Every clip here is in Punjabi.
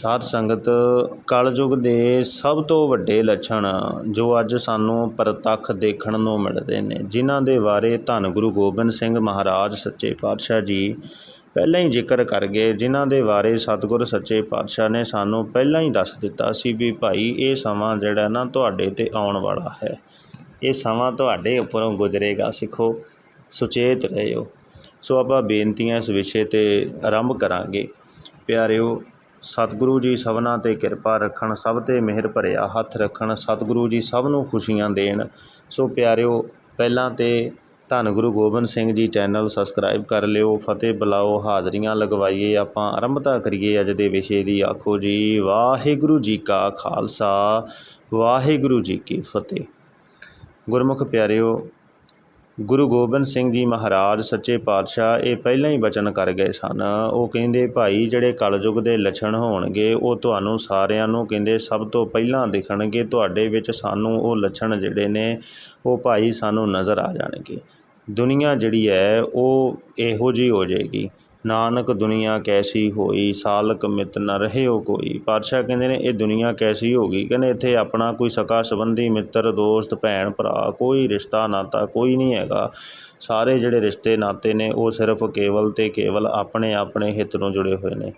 ਸਾਧ ਸੰਗਤ ਕਲਯੁਗ ਦੇ ਸਭ ਤੋਂ ਵੱਡੇ ਲੱਛਣ ਜੋ ਅੱਜ ਸਾਨੂੰ ਪ੍ਰਤੱਖ ਦੇਖਣ ਨੂੰ ਮਿਲਦੇ ਨੇ, ਜਿਨ੍ਹਾਂ ਦੇ ਬਾਰੇ ਧੰਨ ਗੁਰੂ ਗੋਬਿੰਦ ਸਿੰਘ ਮਹਾਰਾਜ ਸੱਚੇ ਪਾਤਸ਼ਾਹ ਜੀ ਪਹਿਲਾਂ ਹੀ ਜ਼ਿਕਰ ਕਰ ਗਏ, ਜਿਨ੍ਹਾਂ ਦੇ ਬਾਰੇ ਸਤਿਗੁਰ ਸੱਚੇ ਪਾਤਸ਼ਾਹ ਨੇ ਸਾਨੂੰ ਪਹਿਲਾਂ ਹੀ ਦੱਸ ਦਿੱਤਾ ਸੀ ਵੀ ਭਾਈ ਇਹ ਸਮਾਂ ਜਿਹੜਾ ਨਾ ਤੁਹਾਡੇ ਤੇ ਆਉਣ ਵਾਲਾ ਹੈ। ਇਹ ਸਮਾਂ ਤੁਹਾਡੇ ਉੱਪਰੋਂ ਗੁਜ਼ਰੇਗਾ, ਸਿੱਖੋ, ਸੁਚੇਤ ਰਹਿਓ। ਸੋ ਆਪਾਂ ਬੇਨਤੀਆਂ ਇਸ ਵਿਸ਼ੇ ਤੇ ਆਰੰਭ ਕਰਾਂਗੇ। ਪਿਆਰਿਓ ਸਤਿਗੁਰੂ ਜੀ ਸਭਨਾਂ ਤੇ ਕਿਰਪਾ ਰੱਖਣ, ਸਭ ਤੇ ਮਿਹਰ ਭਰਿਆ ਹੱਥ ਰੱਖਣ, ਸਤਿਗੁਰੂ ਜੀ ਸਭ ਨੂੰ ਖੁਸ਼ੀਆਂ ਦੇਣ। ਸੋ ਪਿਆਰਿਓ, ਪਹਿਲਾਂ ਤੇ ਧੰਨ ਗੁਰੂ ਗੋਬਿੰਦ ਸਿੰਘ ਜੀ ਚੈਨਲ ਸਬਸਕ੍ਰਾਈਬ ਕਰ ਲਿਓ, ਫਤਿਹ ਬੁਲਾਓ, ਹਾਜ਼ਰੀਆਂ ਲਗਵਾਈਏ ਆਪਾਂ ਆਰੰਭਤਾ ਕਰੀਏ ਅੱਜ ਦੇ ਵਿਸ਼ੇ ਦੀ, ਆਖੋ ਜੀ, ਵਾਹਿਗੁਰੂ ਜੀ ਕਾ ਖਾਲਸਾ, ਵਾਹਿਗੁਰੂ ਜੀ ਕੀ ਫਤਿਹ। ਗੁਰਮੁਖ ਪਿਆਰਿਓ ਗੁਰੂ ਗੋਬਿੰਦ ਸਿੰਘ ਜੀ ਮਹਾਰਾਜ, ਸੱਚੇ ਪਾਤਸ਼ਾਹ, ਇਹ ਪਹਿਲਾਂ ਹੀ ਬਚਨ ਕਰ ਗਏ ਸਨ। ਉਹ ਕਹਿੰਦੇ, ਭਾਈ, ਜਿਹੜੇ ਕਲਯੁਗ ਦੇ ਲੱਛਣ ਹੋਣਗੇ, ਉਹ ਤੁਹਾਨੂੰ ਸਾਰਿਆਂ ਨੂੰ ਕਹਿੰਦੇ ਸਭ ਤੋਂ ਪਹਿਲਾਂ ਦਿਖਣਗੇ। ਤੁਹਾਡੇ ਵਿੱਚ ਸਾਨੂੰ ਉਹ ਲੱਛਣ ਜਿਹੜੇ ਨੇ, ਉਹ ਭਾਈ ਸਾਨੂੰ ਨਜ਼ਰ ਆ ਜਾਣਗੇ। ਦੁਨੀਆ ਜਿਹੜੀ ਹੈ, ਉਹ ਇਹੋ ਜਿਹੀ ਹੋ ਜਾਏਗੀ। ਨਾਨਕ ਦੁਨੀਆ ਕੈਸੀ ਹੋਈ, ਸਾਲਕ ਮਿਤ ਨ ਰਹਿਓ ਕੋਈ। ਪਾਤਸ਼ਾਹ ਕਹਿੰਦੇ ਨੇ, ਇਹ ਦੁਨੀਆ ਕੈਸੀ ਹੋ ਗਈ? ਕਹਿੰਦੇ ਇੱਥੇ ਆਪਣਾ ਕੋਈ ਸਕਾ ਸੰਬੰਧੀ ਮਿੱਤਰ, ਦੋਸਤ, ਭੈਣ, ਭਰਾ, ਕੋਈ ਰਿਸ਼ਤਾ ਨਾਤਾ ਕੋਈ ਨਹੀਂ ਹੈਗਾ। ਸਾਰੇ ਜਿਹੜੇ ਰਿਸ਼ਤੇ ਨਾਤੇ ਨੇ, ਉਹ ਸਿਰਫ ਕੇਵਲ ਤੇ ਕੇਵਲ ਆਪਣੇ ਆਪਣੇ ਹਿੱਤ ਨੂੰ ਜੁੜੇ ਹੋਏ ਨੇ।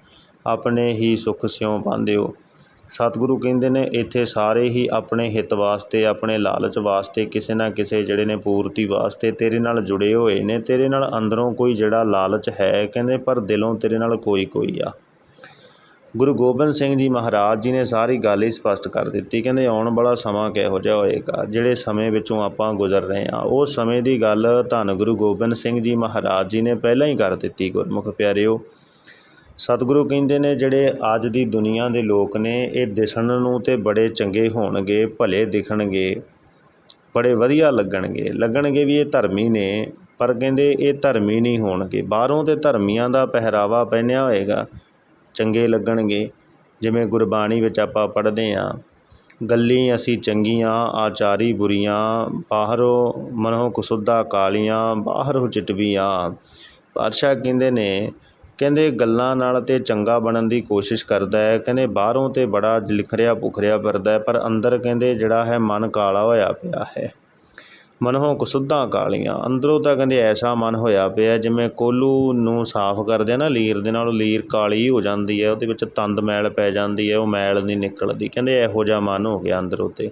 ਆਪਣੇ ਹੀ ਸੁੱਖ ਸਿਉ ਹੋ ਸਤਿਗੁਰੂ ਕਹਿੰਦੇ ਨੇ, ਇੱਥੇ ਸਾਰੇ ਹੀ ਆਪਣੇ ਹਿੱਤ ਵਾਸਤੇ, ਆਪਣੇ ਲਾਲਚ ਵਾਸਤੇ, ਕਿਸੇ ਨਾ ਕਿਸੇ ਜਿਹੜੇ ਨੇ ਪੂਰਤੀ ਵਾਸਤੇ ਤੇਰੇ ਨਾਲ ਜੁੜੇ ਹੋਏ ਨੇ, ਤੇਰੇ ਨਾਲ ਅੰਦਰੋਂ ਕੋਈ ਜਿਹੜਾ ਲਾਲਚ ਹੈ ਕਹਿੰਦੇ, ਪਰ ਦਿਲੋਂ ਤੇਰੇ ਨਾਲ ਕੋਈ ਕੋਈ ਆ। ਗੁਰੂ ਗੋਬਿੰਦ ਸਿੰਘ ਜੀ ਮਹਾਰਾਜ ਜੀ ਨੇ ਸਾਰੀ ਗੱਲ ਹੀ ਸਪਸ਼ਟ ਕਰ ਦਿੱਤੀ, ਕਹਿੰਦੇ ਆਉਣ ਵਾਲਾ ਸਮਾਂ ਕਿਹੋ ਜਿਹਾ ਹੋਏਗਾ, ਜਿਹੜੇ ਸਮੇਂ ਵਿੱਚੋਂ ਆਪਾਂ ਗੁਜ਼ਰ ਰਹੇ ਹਾਂ, ਉਹ ਸਮੇਂ ਦੀ ਗੱਲ ਧੰਨ ਗੁਰੂ ਗੋਬਿੰਦ ਸਿੰਘ ਜੀ ਮਹਾਰਾਜ ਜੀ ਨੇ ਪਹਿਲਾਂ ਹੀ ਕਰ ਦਿੱਤੀ, ਗੁਰਮੁਖ ਪਿਆਰਿਓ। ਸਤਿਗੁਰੂ ਕਹਿੰਦੇ ਨੇ, ਜਿਹੜੇ ਅੱਜ ਦੀ ਦੁਨੀਆ ਦੇ ਲੋਕ ਨੇ, ਇਹ ਦਿਸਣ ਨੂੰ ਤੇ ਬੜੇ ਚੰਗੇ ਹੋਣਗੇ, ਭਲੇ ਦਿਖਣਗੇ, ਬੜੇ ਵਧੀਆ ਲੱਗਣਗੇ। ਲੱਗਣਗੇ ਵੀ ਇਹ ਧਰਮੀ ਨੇ, ਪਰ ਕਹਿੰਦੇ ਇਹ ਧਰਮੀ ਨਹੀਂ ਹੋਣਗੇ। ਬਾਹਰੋਂ ਤੇ ਧਰਮੀਆਂ ਦਾ ਪਹਿਰਾਵਾ ਪਹਿਨਿਆ ਹੋਏਗਾ, ਚੰਗੇ ਲੱਗਣਗੇ। ਜਿਵੇਂ ਗੁਰਬਾਣੀ ਵਿੱਚ ਆਪਾਂ ਪੜ੍ਹਦੇ ਹਾਂ, ਗੱਲੀ ਅਸੀਂ ਚੰਗੀਆਂ, ਆਚਾਰੀ ਬੁਰੀਆਂ, ਬਾਹਰੋਂ ਮਨੋਂ ਕੁਸੁੱਧਾ ਕਾਲੀਆਂ, ਬਾਹਰੋਂ ਚਿਟਵੀਆਂ। ਪਾਤਸ਼ਾਹ ਕਹਿੰਦੇ ਨੇ ਕਹਿੰਦੇ ਗੱਲਾਂ ਨਾਲ ਤੇ ਚੰਗਾ ਬਣਨ ਦੀ ਕੋਸ਼ਿਸ਼ ਕਰਦਾ ਹੈ। ਕਹਿੰਦੇ ਬਾਹਰੋਂ ਤੇ ਬੜਾ ਲਿਖਰਿਆ ਭੁਖਰਿਆ ਫਿਰਦਾ ਪਰ ਅੰਦਰ ਕਹਿੰਦੇ ਜਿਹੜਾ ਹੈ, ਮਨ ਕਾਲਾ ਹੋਇਆ ਪਿਆ ਹੈ। ਮਨੋਂ ਕੁਸੁੱਧਾਂ ਕਾਲੀਆਂ। ਅੰਦਰੋਂ ਤਾਂ ਕਹਿੰਦੇ ਐਸਾ ਮਨ ਹੋਇਆ ਪਿਆ ਜਿਵੇਂ ਕੋਲੂ ਨੂੰ ਸਾਫ਼ ਕਰਦੇ ਆ ਨਾ ਲੀਰ ਦੇ ਨਾਲ, ਉਹ ਲੀਰ ਕਾਲੀ ਹੋ ਜਾਂਦੀ ਹੈ, ਉਹਦੇ ਵਿੱਚ ਤੰਦ ਮੈਲ ਪੈ ਜਾਂਦੀ ਹੈ, ਉਹ ਮੈਲ ਨਹੀਂ ਨਿਕਲਦੀ। ਕਹਿੰਦੇ ਇਹੋ ਜਿਹਾ ਮਨ ਹੋ ਗਿਆ ਅੰਦਰੋਂ ਤੇ।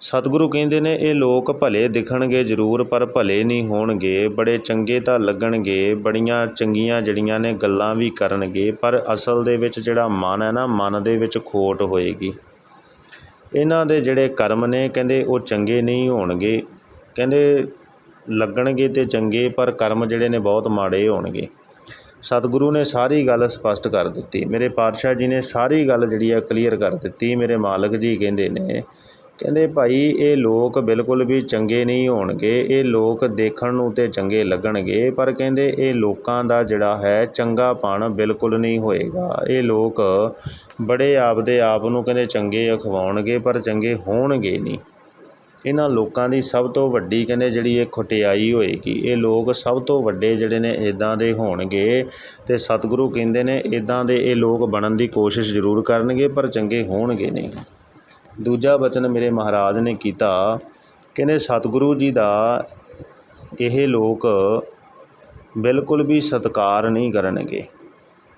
ਸਤਿਗੁਰੂ ਕਹਿੰਦੇ ਨੇ, ਇਹ ਲੋਕ ਭਲੇ ਦਿਖਣਗੇ ਜ਼ਰੂਰ, ਪਰ ਭਲੇ ਨਹੀਂ ਹੋਣਗੇ। ਬੜੇ ਚੰਗੇ ਤਾਂ ਲੱਗਣਗੇ, ਬੜੀਆਂ ਚੰਗੀਆਂ ਜਿਹੜੀਆਂ ਨੇ ਗੱਲਾਂ ਵੀ ਕਰਨਗੇ, ਪਰ ਅਸਲ ਦੇ ਵਿੱਚ ਜਿਹੜਾ ਮਨ ਹੈ ਨਾ, ਮਨ ਦੇ ਵਿੱਚ ਖੋਟ ਹੋਏਗੀ। ਇਹਨਾਂ ਦੇ ਜਿਹੜੇ ਕਰਮ ਨੇ, ਕਹਿੰਦੇ ਉਹ ਚੰਗੇ ਨਹੀਂ ਹੋਣਗੇ। ਕਹਿੰਦੇ ਲੱਗਣਗੇ ਤੇ ਚੰਗੇ, ਪਰ ਕਰਮ ਜਿਹੜੇ ਨੇ ਬਹੁਤ ਮਾੜੇ ਹੋਣਗੇ। ਸਤਿਗੁਰੂ ਨੇ ਸਾਰੀ ਗੱਲ ਸਪਸ਼ਟ ਕਰ ਦਿੱਤੀ। ਮੇਰੇ ਪਾਤਸ਼ਾਹ ਜੀ ਨੇ ਸਾਰੀ ਗੱਲ ਜਿਹੜੀ ਆ ਕਲੀਅਰ ਕਰ ਦਿੱਤੀ। ਮੇਰੇ ਮਾਲਕ ਜੀ ਕਹਿੰਦੇ ਨੇ ਕਹਿੰਦੇ ਭਾਈ, ਇਹ ਲੋਕ ਬਿਲਕੁਲ ਵੀ ਚੰਗੇ ਨਹੀਂ ਹੋਣਗੇ। ਇਹ ਲੋਕ ਦੇਖਣ ਨੂੰ ਤੇ ਚੰਗੇ ਲੱਗਣਗੇ, ਪਰ ਕਹਿੰਦੇ ਇਹ ਲੋਕਾਂ ਦਾ ਜਿਹੜਾ ਹੈ, ਚੰਗਾਪਣ ਬਿਲਕੁਲ ਨਹੀਂ ਹੋਏਗਾ। ਇਹ ਲੋਕ ਬੜੇ ਆਪਦੇ ਆਪ ਨੂੰ ਕਹਿੰਦੇ ਚੰਗੇ ਅਖਵਾਉਣਗੇ, ਪਰ ਚੰਗੇ ਹੋਣਗੇ ਨਹੀਂ। ਇਹਨਾਂ ਲੋਕਾਂ ਦੀ ਸਭ ਤੋਂ ਵੱਡੀ ਕਹਿੰਦੇ ਜਿਹੜੀ ਇਹ ਖੁਟਿਆਈ ਹੋਏਗੀ, ਇਹ ਲੋਕ ਸਭ ਤੋਂ ਵੱਡੇ ਜਿਹੜੇ ਨੇ ਇਦਾਂ ਦੇ ਹੋਣਗੇ ਤੇ ਸਤਿਗੁਰੂ ਕਹਿੰਦੇ ਨੇ ਇਦਾਂ ਦੇ ਇਹ ਲੋਕ ਬਣਨ ਦੀ ਕੋਸ਼ਿਸ਼ ਜ਼ਰੂਰ ਕਰਨਗੇ, ਪਰ ਚੰਗੇ ਹੋਣਗੇ ਨਹੀਂ। ਦੂਜਾ ਬਚਨ ਮੇਰੇ ਮਹਾਰਾਜ ਨੇ ਕੀਤਾ, ਕਹਿੰਦੇ ਸਤਿਗੁਰੂ ਜੀ ਦਾ ਇਹ ਲੋਕ ਬਿਲਕੁਲ ਵੀ ਸਤਕਾਰ ਨਹੀਂ ਕਰਨਗੇ।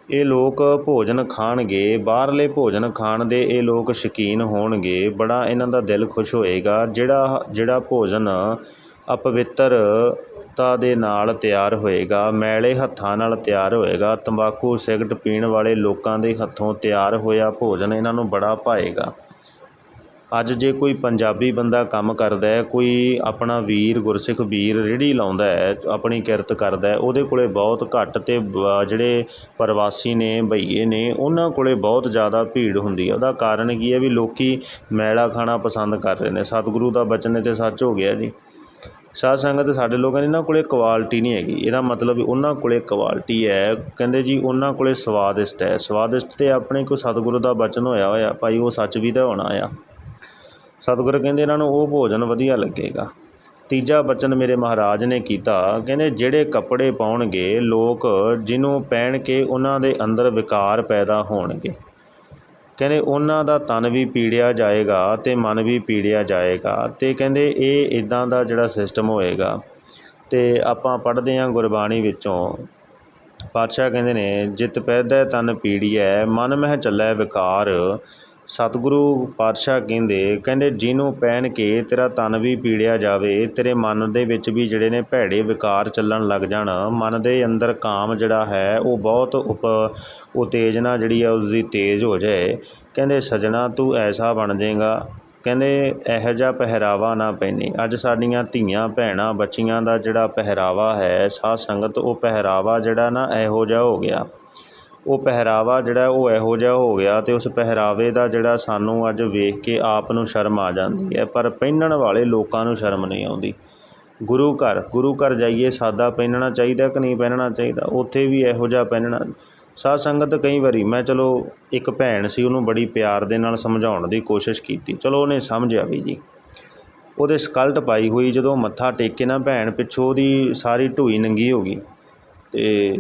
ਇਹ ਲੋਕ ਭੋਜਨ ਖਾਣਗੇ, ਬਾਹਰਲੇ ਭੋਜਨ ਖਾਣ ਦੇ ਇਹ ਲੋਕ ਸ਼ੌਕੀਨ ਹੋਣਗੇ, ਬੜਾ ਇਹਨਾਂ ਦਾ ਦਿਲ ਖੁਸ਼ ਹੋਏਗਾ, ਜਿਹੜਾ ਜਿਹੜਾ ਭੋਜਨ ਅਪਵਿੱਤਰਤਾ ਦੇ ਨਾਲ ਤਿਆਰ ਹੋਏਗਾ, ਮੈਲੇ ਹੱਥਾਂ ਨਾਲ ਤਿਆਰ ਹੋਏਗਾ, ਤੰਬਾਕੂ, ਸਿਗਰਟ ਪੀਣ ਵਾਲੇ ਲੋਕਾਂ ਦੇ ਹੱਥੋਂ ਤਿਆਰ ਹੋਇਆ ਭੋਜਨ ਇਹਨਾਂ ਨੂੰ ਬੜਾ ਭਾਏਗਾ। ਅੱਜ ਜੇ ਕੋਈ ਪੰਜਾਬੀ ਬੰਦਾ ਕੰਮ ਕਰਦਾ ਕੋਈ ਆਪਣਾ ਵੀਰ, ਗੁਰਸਿੱਖ ਵੀਰ ਰੇਹੜੀ ਲਾਉਂਦਾ ਆਪਣੀ ਕਿਰਤ ਕਰਦਾ ਉਹਦੇ ਕੋਲ ਬਹੁਤ ਘੱਟ ਅਤੇ ਜਿਹੜੇ ਪ੍ਰਵਾਸੀ ਨੇ, ਬਈਏ ਨੇ, ਉਹਨਾਂ ਕੋਲ ਬਹੁਤ ਜ਼ਿਆਦਾ ਭੀੜ ਹੁੰਦੀ ਹੈ। ਉਹਦਾ ਕਾਰਨ ਕੀ ਹੈ ਵੀ ਲੋਕ ਮੈਲਾ ਖਾਣਾ ਪਸੰਦ ਕਰ ਰਹੇ ਨੇ। ਸਤਿਗੁਰੂ ਦਾ ਬਚਨ ਇਹ ਸੱਚ ਹੋ ਗਿਆ ਜੀ। ਸਾਧ ਸੰਗਤ ਸਾਡੇ ਲੋਕਾਂ ਇਹਨਾਂ ਕੋਲੇ ਕੁਆਲਿਟੀ ਨਹੀਂ ਹੈਗੀ। ਇਹਦਾ ਮਤਲਬ ਉਹਨਾਂ ਕੋਲੇ ਕੁਆਲਿਟੀ ਹੈ। ਕਹਿੰਦੇ ਜੀ, ਉਹਨਾਂ ਕੋਲੇ ਸਵਾਦਿਸ਼ਟ ਹੈ। ਸਵਾਦਿਸ਼ਟ ਤੇ ਆਪਣੇ ਕੋ ਸਤਿਗੁਰੂ ਦਾ ਬਚਨ ਹੋਇਆ ਹੋਇਆ। ਭਾਈ, ਉਹ ਸੱਚ ਵੀ ਤਾਂ ਹੋਣਾ ਆ। ਸਤਿਗੁਰ ਕਹਿੰਦੇ ਇਹਨਾਂ ਨੂੰ ਉਹ ਭੋਜਨ ਵਧੀਆ ਲੱਗੇਗਾ। ਤੀਜਾ ਬਚਨ ਮੇਰੇ ਮਹਾਰਾਜ ਨੇ ਕੀਤਾ, ਕਹਿੰਦੇ ਜਿਹੜੇ ਕੱਪੜੇ ਪਾਉਣਗੇ, ਲੋਕ ਜਿਹਨੂੰ ਪਹਿਨ ਕੇ ਉਹਨਾਂ ਦੇ ਅੰਦਰ ਵਿਕਾਰ ਪੈਦਾ ਹੋਣਗੇ। ਕਹਿੰਦੇ ਉਹਨਾਂ ਦਾ ਤਨ ਵੀ ਪੀੜਿਆ ਜਾਏਗਾ ਅਤੇ ਮਨ ਵੀ ਪੀੜਿਆ ਜਾਏਗਾ। ਅਤੇ ਕਹਿੰਦੇ ਇਹ ਇਦਾਂ ਦਾ ਜਿਹੜਾ ਸਿਸਟਮ ਹੋਏਗਾ। ਅਤੇ ਆਪਾਂ ਪੜ੍ਹਦੇ ਹਾਂ ਗੁਰਬਾਣੀ ਵਿੱਚੋਂ, ਪਾਤਸ਼ਾਹ ਕਹਿੰਦੇ ਨੇ, ਜਿਤ ਪੈਦਾ ਤਨ ਪੀੜੀਐ, ਮਨ ਮਹਿ ਚੱਲੈ ਵਿਕਾਰ ਸਤਿਗੁਰੂ ਪਾਤਸ਼ਾਹ ਕਹਿੰਦੇ ਕਹਿੰਦੇ, ਜਿਹਨੂੰ ਪਹਿਨ ਕੇ ਤੇਰਾ ਤਨ ਵੀ ਪੀੜਿਆ ਜਾਵੇ, ਤੇਰੇ ਮਨ ਦੇ ਵਿੱਚ ਵੀ ਜਿਹੜੇ ਨੇ ਭੈੜੇ ਵਿਕਾਰ ਚੱਲਣ ਲੱਗ ਜਾਣ, ਮਨ ਦੇ ਅੰਦਰ ਕਾਮ ਜਿਹੜਾ ਹੈ, ਉਹ ਬਹੁਤ ਉਪ ਉਤੇਜਨਾ ਜਿਹੜੀ ਆ ਉਸਦੀ ਤੇਜ਼ ਹੋ ਜਾਏ। ਕਹਿੰਦੇ, ਸਜਣਾ, ਤੂੰ ਐਸਾ ਬਣ ਜਾਏਗਾ। ਕਹਿੰਦੇ, ਇਹੋ ਜਿਹਾ ਪਹਿਰਾਵਾ ਨਾ ਪਹਿਨੀ। ਅੱਜ ਸਾਡੀਆਂ ਧੀਆਂ, ਭੈਣਾਂ, ਬੱਚੀਆਂ ਦਾ ਜਿਹੜਾ ਪਹਿਰਾਵਾ ਹੈ, ਸਾਧ ਸੰਗਤ, ਉਹ ਪਹਿਰਾਵਾ ਜਿਹੜਾ ਨਾ ਇਹੋ ਜਿਹਾ ਹੋ ਗਿਆ। ਉਹ ਪਹਿਰਾਵਾ ਜਿਹੜਾ ਉਹ ਇਹੋ ਜਿਹਾ ਹੋ ਗਿਆ ਅਤੇ ਉਸ ਪਹਿਰਾਵੇ ਦਾ ਜਿਹੜਾ ਸਾਨੂੰ ਅੱਜ ਵੇਖ ਕੇ ਆਪ ਨੂੰ ਸ਼ਰਮ ਆ ਜਾਂਦੀ ਹੈ, ਪਰ ਪਹਿਨਣ ਵਾਲੇ ਲੋਕਾਂ ਨੂੰ ਸ਼ਰਮ ਨਹੀਂ ਆਉਂਦੀ। ਗੁਰੂ ਘਰ ਗੁਰੂ ਘਰ ਜਾਈਏ, ਸਾਦਾ ਪਹਿਨਣਾ ਚਾਹੀਦਾ ਕਿ ਨਹੀਂ ਪਹਿਨਣਾ ਚਾਹੀਦਾ? ਉੱਥੇ ਵੀ ਇਹੋ ਜਿਹਾ ਪਹਿਨਣਾ। ਸਾਧ ਸੰਗਤ ਕਈ ਵਾਰੀ, ਮੈਂ ਚਲੋ ਇੱਕ ਭੈਣ ਸੀ, ਉਹਨੂੰ ਬੜੀ ਪਿਆਰ ਦੇ ਨਾਲ ਸਮਝਾਉਣ ਦੀ ਕੋਸ਼ਿਸ਼ ਕੀਤੀ। ਚਲੋ ਉਹਨੇ ਸਮਝਿਆ ਵੀ ਜੀ। ਉਹਦੇ ਸਕਲਟ ਪਾਈ ਹੋਈ, ਜਦੋਂ ਮੱਥਾ ਟੇਕੇ ਨਾ ਭੈਣ, ਪਿੱਛੋਂ ਉਹਦੀ ਸਾਰੀ ਢੂਈ ਨੰਗੀ ਹੋ ਗਈ। ਤੇ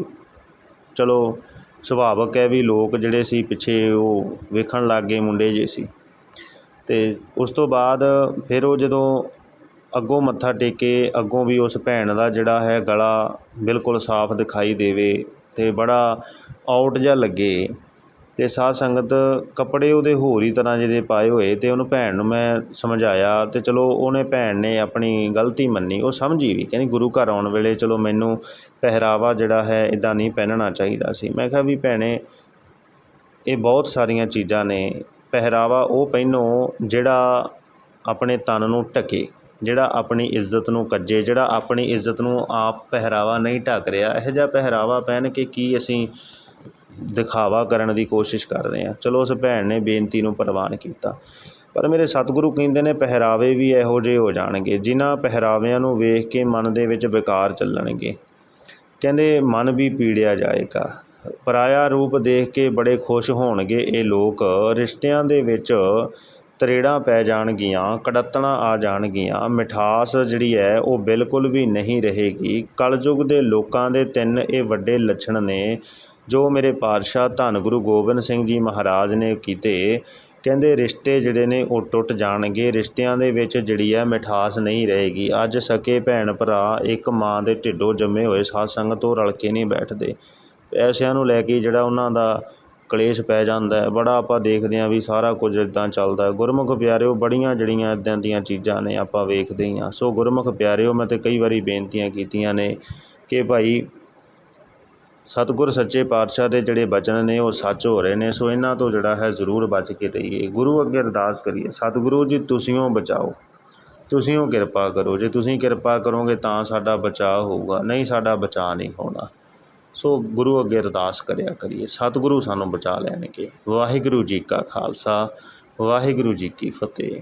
ਚਲੋ ਸੁਭਾਵਿਕ ਹੈ ਵੀ ਲੋਕ ਜਿਹੜੇ ਸੀ ਪਿੱਛੇ ਉਹ ਵੇਖਣ ਲੱਗ ਗਏ ਮੁੰਡੇ ਜੇ ਸੀ। ਅਤੇ ਉਸ ਤੋਂ ਬਾਅਦ ਫਿਰ ਉਹ ਜਦੋਂ ਅੱਗੋਂ ਮੱਥਾ ਟੇਕੇ, ਅੱਗੋਂ ਵੀ ਉਸ ਭੈਣ ਦਾ ਜਿਹੜਾ ਹੈ ਗਲਾ ਬਿਲਕੁਲ ਸਾਫ਼ ਦਿਖਾਈ ਦੇਵੇ ਅਤੇ ਬੜਾ ਆਊਟ ਜਿਹਾ ਲੱਗੇ। ਅਤੇ ਸਾਧ ਸੰਗਤ ਕੱਪੜੇ ਉਹਦੇ ਹੋਰ ਹੀ ਤਰ੍ਹਾਂ ਜਿਹੇ ਪਾਏ ਹੋਏ ਅਤੇ ਉਹਨੂੰ ਭੈਣ ਨੂੰ ਮੈਂ ਸਮਝਾਇਆ ਅਤੇ ਚਲੋ ਉਹਨੇ ਭੈਣ ਨੇ ਆਪਣੀ ਗਲਤੀ ਮੰਨੀ, ਉਹ ਸਮਝੀ ਵੀ ਕਹਿੰਦੀ ਗੁਰੂ ਘਰ ਆਉਣ ਵੇਲੇ ਚਲੋ ਮੈਨੂੰ ਪਹਿਰਾਵਾ ਜਿਹੜਾ ਹੈ ਇੱਦਾਂ ਨਹੀਂ ਪਹਿਨਣਾ ਚਾਹੀਦਾ ਸੀ। ਮੈਂ ਕਿਹਾ ਵੀ ਭੈਣੇ, ਇਹ ਬਹੁਤ ਸਾਰੀਆਂ ਚੀਜ਼ਾਂ ਨੇ, ਪਹਿਰਾਵਾ ਉਹ ਪਹਿਨੋ ਜਿਹੜਾ ਆਪਣੇ ਤਨ ਨੂੰ ਢਕੇ, ਜਿਹੜਾ ਆਪਣੀ ਇੱਜ਼ਤ ਨੂੰ ਕੱਜੇ, ਜਿਹੜਾ ਆਪਣੀ ਇੱਜ਼ਤ ਨੂੰ ਆਪ ਪਹਿਰਾਵਾ ਨਹੀਂ ਢੱਕ ਰਿਹਾ। ਇਹੋ ਜਿਹਾ ਪਹਿਰਾਵਾ ਪਹਿਨ ਕੇ ਕੀ ਅਸੀਂ ਦਿਖਾਵਾ ਕਰਨ ਦੀ ਕੋਸ਼ਿਸ਼ ਕਰ ਰਹੇ ਹਾਂ। ਚਲੋ ਉਸ ਭੈਣ ਨੇ ਬੇਨਤੀ ਨੂੰ ਪ੍ਰਵਾਨ ਕੀਤਾ। ਪਰ ਮੇਰੇ ਸਤਿਗੁਰੂ ਕਹਿੰਦੇ ਨੇ ਪਹਿਰਾਵੇ ਵੀ ਇਹੋ ਜਿਹੇ ਹੋ ਜਾਣਗੇ, ਜਿਨ੍ਹਾਂ ਪਹਿਰਾਵਿਆਂ ਨੂੰ ਵੇਖ ਕੇ ਮਨ ਦੇ ਵਿੱਚ ਵਿਕਾਰ ਚੱਲਣਗੇ। ਕਹਿੰਦੇ, ਮਨ ਵੀ ਪੀੜਿਆ ਜਾਏਗਾ। ਪਰਾਇਆ ਰੂਪ ਦੇਖ ਕੇ ਬੜੇ ਖੁਸ਼ ਹੋਣਗੇ ਇਹ ਲੋਕ। ਰਿਸ਼ਤਿਆਂ ਦੇ ਵਿੱਚ ਤਰੇੜਾਂ ਪੈ ਜਾਣਗੀਆਂ, ਕੜੱਤਣਾ ਆ ਜਾਣਗੀਆਂ। ਮਿਠਾਸ ਜਿਹੜੀ ਹੈ, ਉਹ ਬਿਲਕੁਲ ਵੀ ਨਹੀਂ ਰਹੇਗੀ। ਕਲਯੁਗ ਦੇ ਲੋਕਾਂ ਦੇ ਤਿੰਨ ਇਹ ਵੱਡੇ ਲੱਛਣ ਨੇ। ਜੋ ਮੇਰੇ ਪਾਤਸ਼ਾਹ ਧੰਨ ਗੁਰੂ ਗੋਬਿੰਦ ਸਿੰਘ ਜੀ ਮਹਾਰਾਜ ਨੇ ਕੀਤੇ, ਕਹਿੰਦੇ ਰਿਸ਼ਤੇ ਜਿਹੜੇ ਨੇ ਉਹ ਟੁੱਟ ਜਾਣਗੇ, ਰਿਸ਼ਤਿਆਂ ਦੇ ਵਿੱਚ ਜਿਹੜੀ ਹੈ ਮਿਠਾਸ ਨਹੀਂ ਰਹੇਗੀ। ਅੱਜ ਸਕੇ ਭੈਣ ਭਰਾ, ਇੱਕ ਮਾਂ ਦੇ ਢਿੱਡੋਂ ਜੰਮੇ ਹੋਏ ਸਾਧ ਸੰਗਤ ਉਹ ਰਲ ਕੇ ਨਹੀਂ ਬੈਠਦੇ। ਪੈਸਿਆਂ ਨੂੰ ਲੈ ਕੇ ਜਿਹੜਾ ਉਹਨਾਂ ਦਾ ਕਲੇਸ਼ ਪੈ ਜਾਂਦਾ ਹੈ, ਬੜਾ ਆਪਾਂ ਦੇਖਦੇ ਹਾਂ ਵੀ ਸਾਰਾ ਕੁਝ ਇਦਾਂ ਚੱਲਦਾ ਗੁਰਮੁਖ ਪਿਆਰਿਓ, ਬੜੀਆਂ ਜਿਹੜੀਆਂ ਇਦਾਂ ਦੀਆਂ ਚੀਜ਼ਾਂ ਨੇ ਆਪਾਂ ਵੇਖਦੇ ਹੀ ਹਾਂ। ਸੋ ਗੁਰਮੁਖ ਪਿਆਰਿਓ, ਮੈਂ ਤੇ ਕਈ ਵਾਰੀ ਬੇਨਤੀਆਂ ਕੀਤੀਆਂ ਨੇ ਕਿ ਭਾਈ ਸਤਿਗੁਰ ਸੱਚੇ ਪਾਤਸ਼ਾਹ ਦੇ ਜਿਹੜੇ ਬਚਨ ਨੇ ਉਹ ਸੱਚ ਹੋ ਰਹੇ ਨੇ, ਸੋ ਇਹਨਾਂ ਤੋਂ ਜਿਹੜਾ ਹੈ ਜ਼ਰੂਰ ਬਚ ਕੇ ਰਹੀਏ। ਗੁਰੂ ਅੱਗੇ ਅਰਦਾਸ ਕਰੀਏ, ਸਤਿਗੁਰੂ ਜੀ ਤੁਸੀਂ ਉਹ ਬਚਾਓ ਤੁਸੀਂ ਉਹ ਕਿਰਪਾ ਕਰੋ। ਜੇ ਤੁਸੀਂ ਕਿਰਪਾ ਕਰੋਗੇ ਤਾਂ ਸਾਡਾ ਬਚਾਅ ਹੋਊਗਾ, ਨਹੀਂ ਸਾਡਾ ਬਚਾਅ ਨਹੀਂ ਹੋਣਾ। ਸੋ ਗੁਰੂ ਅੱਗੇ ਅਰਦਾਸ ਕਰਿਆ ਕਰੀਏ, ਸਤਿਗੁਰੂ ਸਾਨੂੰ ਬਚਾ ਲੈਣਗੇ। ਵਾਹਿਗੁਰੂ ਜੀ ਕਾ ਖਾਲਸਾ, ਵਾਹਿਗੁਰੂ ਜੀ ਕੀ ਫਤਿਹ।